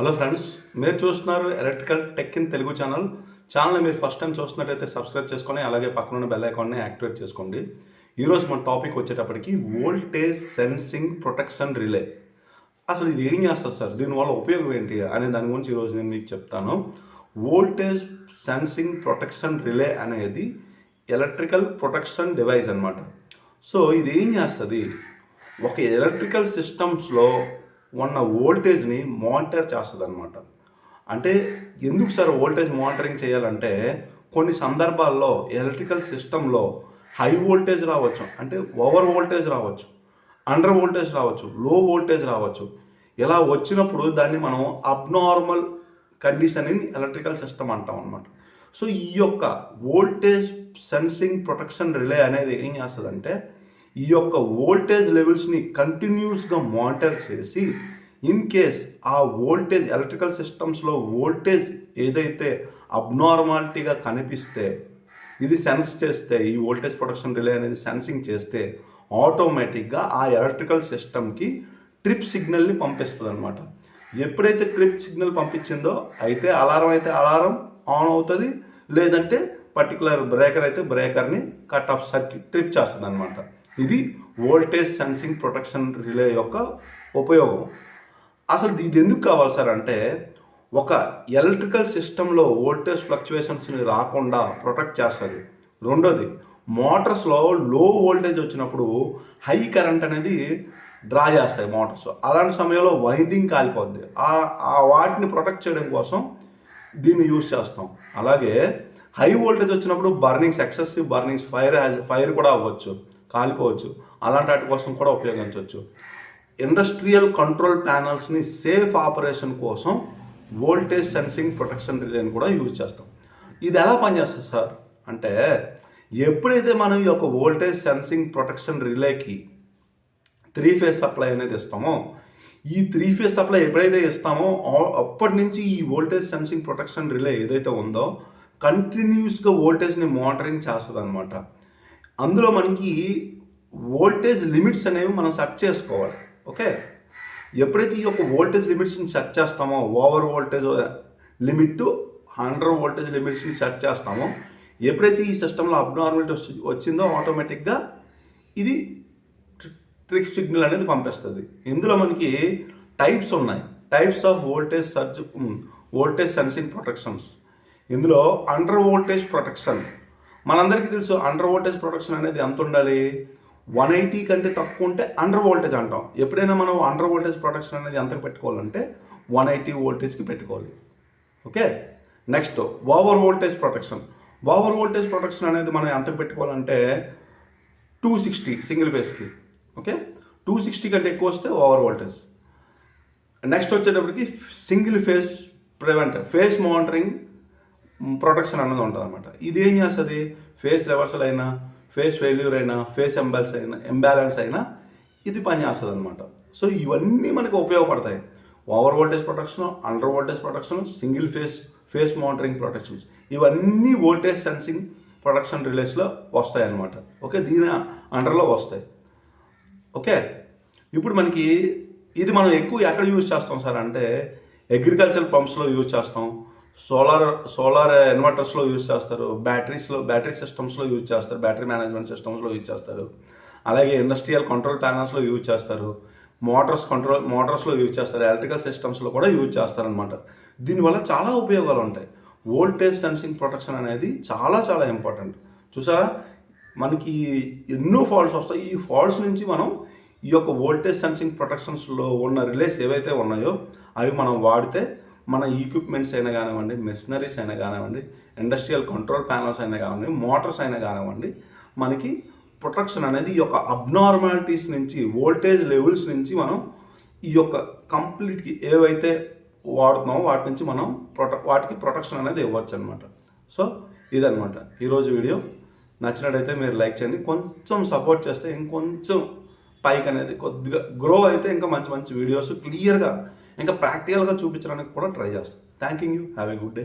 Hello friends మీరు చూస్తున్నారు electrical tech in Telugu channel. Channel మీరు ఫస్ట్ టైం చూస్తున్నట్టయితే సబ్స్క్రైబ్ చేసుకొని అలాగే పక్కనున్న బెల్ ఐకాన్ని యాక్టివేట్ చేసుకోండి. ఈరోజు మన టాపిక్ వచ్చేటప్పటికి వోల్టేజ్ సెన్సింగ్ ప్రొటెక్షన్ రిలే అసలు ఇది ఏం చేస్తుంది సార్? దీనివల్ల ఉపయోగం ఏంటి అనే దాని గురించి ఈరోజు నేను మీకు చెప్తాను. వోల్టేజ్ సెన్సింగ్ ప్రొటెక్షన్ రిలే అనేది ఎలక్ట్రికల్ ప్రొటెక్షన్ డివైస్ అన్నమాట. సో ఇది ఏం చేస్తుంది? ఒక ఎలక్ట్రికల్ సిస్టమ్స్లో ఉన్న వోల్టేజ్ని మానిటర్ చేస్తుంది అనమాట అంటే ఎందుకు సార్ ఓల్టేజ్ మానిటరింగ్ చేయాలంటే కొన్ని సందర్భాల్లో ఎలక్ట్రికల్ సిస్టంలో హై వోల్టేజ్ రావచ్చు అంటే ఓవర్ వోల్టేజ్ రావచ్చు అండర్ వోల్టేజ్ రావచ్చు లో వోల్టేజ్ రావచ్చు. ఇలా వచ్చినప్పుడు దాన్ని మనం abnormal condition in electrical system అంటాం అనమాట సో ఈ యొక్క వోల్టేజ్ సెన్సింగ్ ప్రొటెక్షన్ రిలే అనేది ఏం చేస్తుందంటే ఈ యొక్క వోల్టేజ్ లెవెల్స్ని కంటిన్యూస్గా మానిటర్ చేసి ఇన్ కేస్ ఆ వోల్టేజ్ ఎలక్ట్రికల్ సిస్టమ్స్లో వోల్టేజ్ ఏదైతే అబ్నార్మాలిటీగా కనిపిస్తే ఇది సెన్స్ చేస్తే ఈ వోల్టేజ్ ప్రొడక్షన్ రిలే అనేది సెన్సింగ్ చేస్తే ఆటోమేటిక్గా ఆ ఎలక్ట్రికల్ సిస్టమ్కి ట్రిప్ సిగ్నల్ని పంపిస్తుంది అనమాట ఎప్పుడైతే ట్రిప్ సిగ్నల్ పంపించిందో అయితే అలారం అయితే అలారం ఆన్ అవుతుంది లేదంటే పర్టికులర్ బ్రేకర్ అయితే బ్రేకర్ని కట్ ఆఫ్ సర్క్యూట్ ట్రిప్ చేస్తుంది అనమాట ఇది వోల్టేజ్ సెన్సింగ్ ప్రొటెక్షన్ రిలే యొక్క ఉపయోగం. అసలు ఇది ఎందుకు కావాలి సార్ అంటే ఒక ఎలక్ట్రికల్ సిస్టంలో వోల్టేజ్ ఫ్లక్చువేషన్స్ని రాకుండా ప్రొటెక్ట్ చేస్తుంది. రెండోది మోటార్స్లో లో వోల్టేజ్ వచ్చినప్పుడు హై కరెంట్ అనేది డ్రా చేస్తాయి మోటార్స్. అలాంటి సమయంలో వైండింగ్ కాలిపోద్ది. ఆ వాటిని ప్రొటెక్ట్ చేయడం కోసం దీన్ని యూజ్ చేస్తాం. అలాగే హై వోల్టేజ్ వచ్చినప్పుడు burnings excessive burnings fire fire కూడా అవ్వచ్చు. కాలిపోవచ్చు. అలాంటి వాటి కోసం కూడా ఉపయోగించవచ్చు. ఇండస్ట్రియల్ కంట్రోల్ ప్యానల్స్ని సేఫ్ ఆపరేషన్ కోసం వోల్టేజ్ సెన్సింగ్ ప్రొటెక్షన్ రిలేని కూడా యూజ్ చేస్తాం. ఇది ఎలా పనిచేస్తుంది సార్? అంటే ఎప్పుడైతే మనం ఈ యొక్క వోల్టేజ్ సెన్సింగ్ ప్రొటెక్షన్ రిలేకి త్రీ ఫేజ్ సప్లై అనేది ఇస్తామో ఈ త్రీ ఫేజ్ సప్లై ఎప్పుడైతే ఇస్తామో అప్పటి నుంచి ఈ వోల్టేజ్ సెన్సింగ్ ప్రొటెక్షన్ రిలే ఏదైతే ఉందో కంటిన్యూస్గా వోల్టేజ్ని మానిటరింగ్ చేస్తుంది అనమాట అందులో మనకి వోల్టేజ్ లిమిట్స్ అనేవి మనం సెట్ చేసుకోవాలి. ఓకే ఎప్పుడైతే ఈ యొక్క వోల్టేజ్ లిమిట్స్ని సెట్ చేస్తామో over voltage limit hundred voltage లిమిట్స్ని set చేస్తామో ఎప్పుడైతే ఈ సిస్టంలో అబ్నార్మాలిటీ వచ్చిందో ఆటోమేటిక్గా ఇది ట్రిక్ సిగ్నల్ అనేది పంపిస్తుంది. ఇందులో మనకి టైప్స్ ఉన్నాయి. Types of voltage surge voltage sensing protections ఇందులో అండర్ వోల్టేజ్ ప్రొటెక్షన్ మనందరికీ తెలుసు అండర్ వోల్టేజ్ ప్రొటెక్షన్ అనేది ఎంత ఉండాలి? వన్ ఎయిటీ కంటే తక్కువ ఉంటే అండర్ వోల్టేజ్ అంటాం. ఎప్పుడైనా మనం అండర్ వోల్టేజ్ ప్రొటెక్షన్ అనేది ఎంతకు పెట్టుకోవాలంటే వన్ ఎయిటీ వోల్టేజ్కి పెట్టుకోవాలి. Okay next over voltage protection over voltage protection అనేది మనం ఎంతకు పెట్టుకోవాలంటే టూ సిక్స్టీ సింగిల్ ఫేస్కి ఓకే టూ సిక్స్టీ కంటే ఎక్కువ వస్తే ఓవర్ వోల్టేజ్ నెక్స్ట్ వచ్చేటప్పటికి single phase prevent phase monitoring protection అన్నది ఉంటుంది అనమాట ఇది ఏం చేస్తుంది? ఫేస్ రివర్సల్ అయినా ఫేస్ ఫెయిల్యూర్ అయినా ఫేస్ ఎంబాల్స్ అయినా ఎంబ్యాలెన్స్ అయినా ఇది పని చేస్తుంది అనమాట సో ఇవన్నీ మనకు ఉపయోగపడతాయి. Over voltage protection under voltage protection single phase phase monitoring protections ఇవన్నీ వోల్టేజ్ సెన్సింగ్ ప్రొటెక్షన్ రిలేస్లో వస్తాయి అన్నమాట ఓకే దీని అండర్లో వస్తాయి. ఓకే ఇప్పుడు మనకి ఇది మనం ఎక్కువ ఎక్కడ యూజ్ చేస్తాం సార్ అంటే అగ్రికల్చర్ పంప్స్లో యూజ్ చేస్తాం. సోలార్ సోలార్ ఇన్వర్టర్స్లో యూజ్ చేస్తారు. బ్యాటరీస్లో బ్యాటరీ సిస్టమ్స్లో యూజ్ చేస్తారు. బ్యాటరీ మేనేజ్మెంట్ సిస్టమ్స్లో యూజ్ చేస్తారు. అలాగే ఇండస్ట్రియల్ కంట్రోల్ ప్యానల్స్లో యూజ్ చేస్తారు. మోటార్స్ కంట్రోల్ మోటార్స్లో యూజ్ చేస్తారు. ఎలక్ట్రికల్ సిస్టమ్స్లో కూడా యూజ్ చేస్తారనమాట. దీనివల్ల చాలా ఉపయోగాలు ఉంటాయి. వోల్టేజ్ సెన్సింగ్ ప్రొటెక్షన్ అనేది చాలా చాలా ఇంపార్టెంట్. చూసారా? మనకి ఎన్నో ఫాల్ట్స్ వస్తాయి. ఈ ఫాల్ట్స్ నుంచి మనం ఈ యొక్క వోల్టేజ్ సెన్సింగ్ ప్రొటెక్షన్స్లో ఉన్న రిలేస్ ఏవైతే ఉన్నాయో అవి మనం వాడితే మన ఈక్విప్మెంట్స్ అయినా కానివ్వండి మెషినరీస్ అయినా కానివ్వండి ఇండస్ట్రియల్ కంట్రోల్ ప్యానల్స్ అయినా కానివ్వండి మోటార్స్ అయినా కానివ్వండి మనకి ప్రొటెక్షన్ అనేది ఈ యొక్క అబ్నార్మాలిటీస్ నుంచి వోల్టేజ్ లెవెల్స్ నుంచి మనం ఈ యొక్క కంప్లీట్కి ఏవైతే వాడుతున్నామో వాటి నుంచి మనం ప్రొట వాటికి ప్రొటెక్షన్ అనేది ఇవ్వచ్చు అనమాట సో ఇదనమాట ఈరోజు వీడియో. నచ్చినట్టయితే మీరు లైక్ చేయండి. కొంచెం సపోర్ట్ చేస్తే ఇంకొంచెం పైకి అనేది కొద్దిగా గ్రో అయితే ఇంకా మంచి మంచి వీడియోస్ క్లియర్గా ఇంకా ప్రాక్టికల్గా చూపించడానికి కూడా ట్రై చేస్తాను thank you have a good day